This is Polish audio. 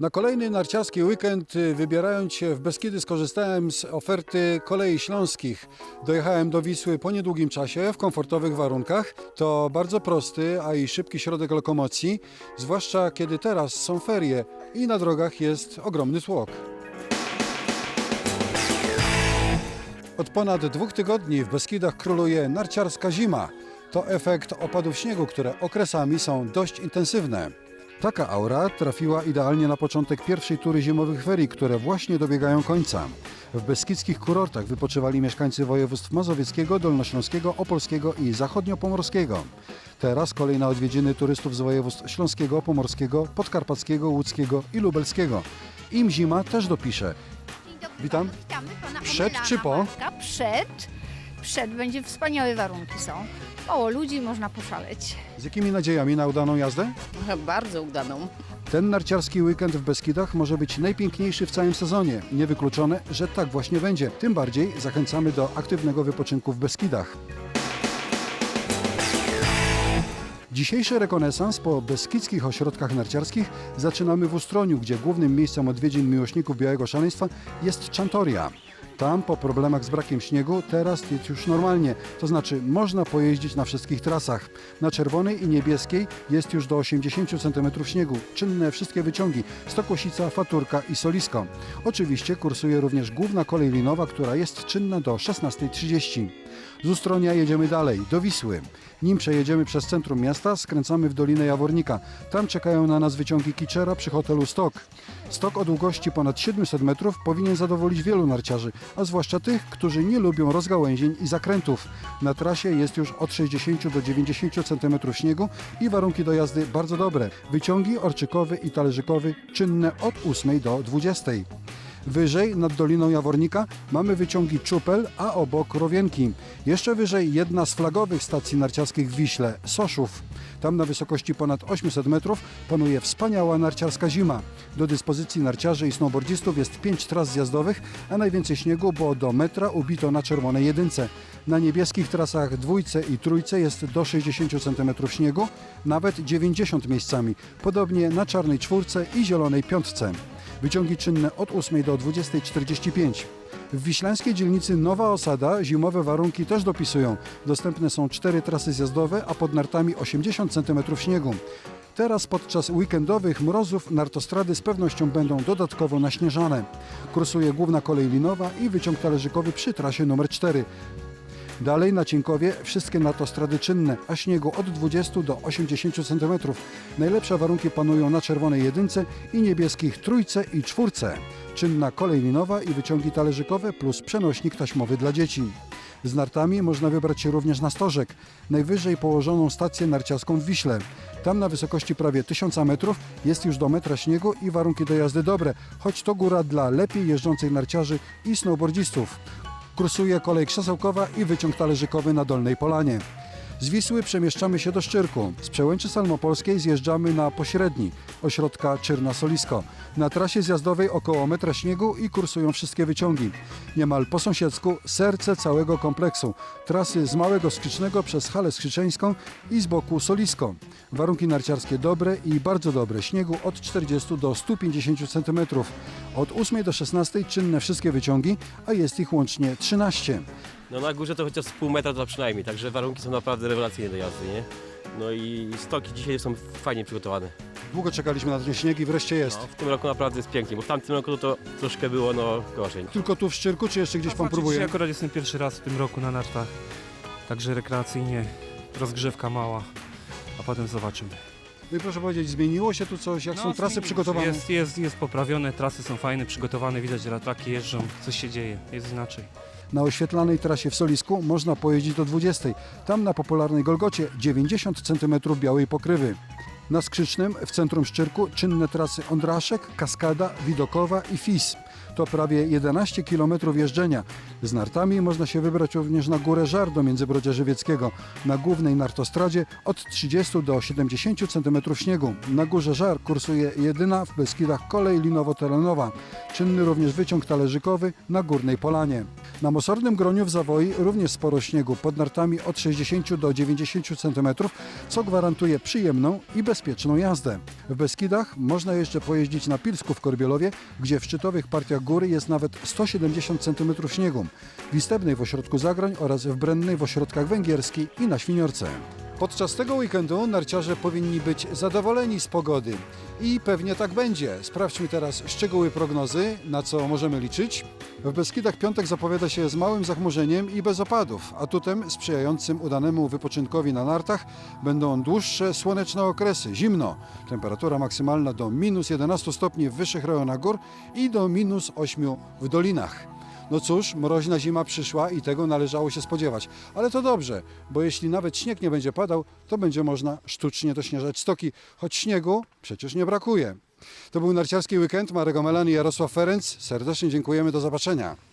Na kolejny narciarski weekend, y, wybierając się w Beskidy, skorzystałem z oferty kolei śląskich. Dojechałem do Wisły po niedługim czasie, w komfortowych warunkach. To bardzo prosty, a i szybki środek lokomocji, zwłaszcza kiedy teraz są ferie i na drogach jest ogromny tłok. Od ponad dwóch tygodni w Beskidach króluje narciarska zima. To efekt opadów śniegu, które okresami są dość intensywne. Taka aura trafiła idealnie na początek pierwszej tury zimowych ferii, które właśnie dobiegają końca. W beskidzkich kurortach wypoczywali mieszkańcy województw mazowieckiego, dolnośląskiego, opolskiego i zachodniopomorskiego. Teraz kolej na odwiedziny turystów z województw śląskiego, pomorskiego, podkarpackiego, łódzkiego i lubelskiego. Im zima też dopisze. Witam. Witamy pana Przed Omelana czy po? Przed. Przed będzie wspaniałe warunki są. Mało ludzi, można poszaleć. Z jakimi nadziejami na udaną jazdę? Bardzo udaną. Ten narciarski weekend w Beskidach może być najpiękniejszy w całym sezonie. Niewykluczone, że tak właśnie będzie. Tym bardziej zachęcamy do aktywnego wypoczynku w Beskidach. Dzisiejszy rekonesans po beskidzkich ośrodkach narciarskich zaczynamy w Ustroniu, gdzie głównym miejscem odwiedzin miłośników białego szaleństwa jest Czantoria. Tam po problemach z brakiem śniegu teraz jest już normalnie, to znaczy można pojeździć na wszystkich trasach. Na czerwonej i niebieskiej jest już do 80 cm śniegu, czynne wszystkie wyciągi, Stokłosica, Faturka i Solisko. Oczywiście kursuje również główna kolej linowa, która jest czynna do 16.30. Z Ustronia jedziemy dalej, do Wisły. Nim przejedziemy przez centrum miasta, skręcamy w Dolinę Jawornika. Tam czekają na nas wyciągi Kiczera przy hotelu Stok. Stok o długości ponad 700 metrów powinien zadowolić wielu narciarzy, a zwłaszcza tych, którzy nie lubią rozgałęzień i zakrętów. Na trasie jest już od 60 do 90 cm śniegu i warunki do jazdy bardzo dobre. Wyciągi orczykowy i talerzykowy czynne od 8 do 20. Wyżej, nad Doliną Jawornika, mamy wyciągi Czupel, a obok Rowienki. Jeszcze wyżej jedna z flagowych stacji narciarskich w Wiśle, Soszów. Tam na wysokości ponad 800 metrów panuje wspaniała narciarska zima. Do dyspozycji narciarzy i snowboardzistów jest pięć tras zjazdowych, a najwięcej śniegu, bo do metra ubito na czerwonej jedynce. Na niebieskich trasach dwójce i trójce jest do 60 cm śniegu, nawet 90 miejscami. Podobnie na czarnej czwórce i zielonej piątce. Wyciągi czynne od 8 do 20.45. W wiślańskiej dzielnicy Nowa Osada zimowe warunki też dopisują. Dostępne są cztery trasy zjazdowe, a pod nartami 80 cm śniegu. Teraz podczas weekendowych mrozów nartostrady z pewnością będą dodatkowo naśnieżane. Kursuje główna kolej linowa i wyciąg talerzykowy przy trasie numer 4. Dalej na Cienkowie wszystkie nartostrady czynne, a śniegu od 20 do 80 cm. Najlepsze warunki panują na czerwonej jedynce i niebieskich trójce i czwórce. Czynna kolej linowa i wyciągi talerzykowe plus przenośnik taśmowy dla dzieci. Z nartami można wybrać się również na Stożek, najwyżej położoną stację narciarską w Wiśle. Tam na wysokości prawie 1000 metrów jest już do metra śniegu i warunki do jazdy dobre, choć to góra dla lepiej jeżdżących narciarzy i snowboardzistów. Kursuje kolej krzesełkowa i wyciąg talerzykowy na Dolnej Polanie. Z Wisły przemieszczamy się do Szczyrku. Z Przełęczy Salmopolskiej zjeżdżamy na pośredni, ośrodka Czyrna-Solisko. Na trasie zjazdowej około metra śniegu i kursują wszystkie wyciągi. Niemal po sąsiedzku serce całego kompleksu. Trasy z Małego Skrzycznego przez Halę Skrzyczeńską i z boku Solisko. Warunki narciarskie dobre i bardzo dobre. Śniegu od 40 do 150 cm. Od 8 do 16 czynne wszystkie wyciągi, a jest ich łącznie 13. No na górze to chociaż z pół metra to przynajmniej, także warunki są naprawdę rewelacyjne do jazdy, nie? No i stoki dzisiaj są fajnie przygotowane. Długo czekaliśmy na ten śnieg i wreszcie jest. No, w tym roku naprawdę jest pięknie, bo w tamtym roku to troszkę było no gorzej. Tylko tu w Szczyrku, czy jeszcze gdzieś pan Znaczy, próbuje? Dzisiaj akurat jestem pierwszy raz w tym roku na nartach, także rekreacyjnie, rozgrzewka mała, a potem zobaczymy. No i proszę powiedzieć, zmieniło się tu coś? Jak są No, trasy zmieniło się. przygotowane? Jest, jest, jest poprawione, trasy są fajne, przygotowane, widać, że ratraki jeżdżą, coś się dzieje, jest inaczej. Na oświetlanej trasie w Solisku można pojeździć do 20. Tam na popularnej Golgocie 90 cm białej pokrywy. Na Skrzycznym w centrum Szczyrku czynne trasy Ondraszek, Kaskada, Widokowa i Fis. To prawie 11 km jeżdżenia. Z nartami można się wybrać również na Górę Żar do Międzybrodzia Żywieckiego. Na głównej nartostradzie od 30 do 70 cm śniegu. Na Górze Żar kursuje jedyna w Beskidach kolej linowo-terenowa. Czynny również wyciąg talerzykowy na Górnej Polanie. Na mosornym groniu w Zawoi również sporo śniegu, pod nartami od 60 do 90 cm, co gwarantuje przyjemną i bezpieczną jazdę. W Beskidach można jeszcze pojeździć na Pilsku w Korbielowie, gdzie w szczytowych partiach góry jest nawet 170 cm śniegu, w Istebnej w ośrodku Zagroń oraz w Brennej w ośrodkach Węgierskiej i na Świniorce. Podczas tego weekendu narciarze powinni być zadowoleni z pogody. I pewnie tak będzie. Sprawdźmy teraz szczegóły prognozy, na co możemy liczyć. W Beskidach piątek zapowiada się z małym zachmurzeniem i bez opadów. Atutem sprzyjającym udanemu wypoczynkowi na nartach będą dłuższe słoneczne okresy, zimno. Temperatura maksymalna do minus 11 stopni w wyższych rejonach gór i do minus 8 w dolinach. No cóż, mroźna zima przyszła i tego należało się spodziewać. Ale to dobrze, bo jeśli nawet śnieg nie będzie padał, to będzie można sztucznie dośnieżać stoki, choć śniegu przecież nie brakuje. To był narciarski weekend. Marek Omelan i Jarosław Ferenc. Serdecznie dziękujemy. Do zobaczenia.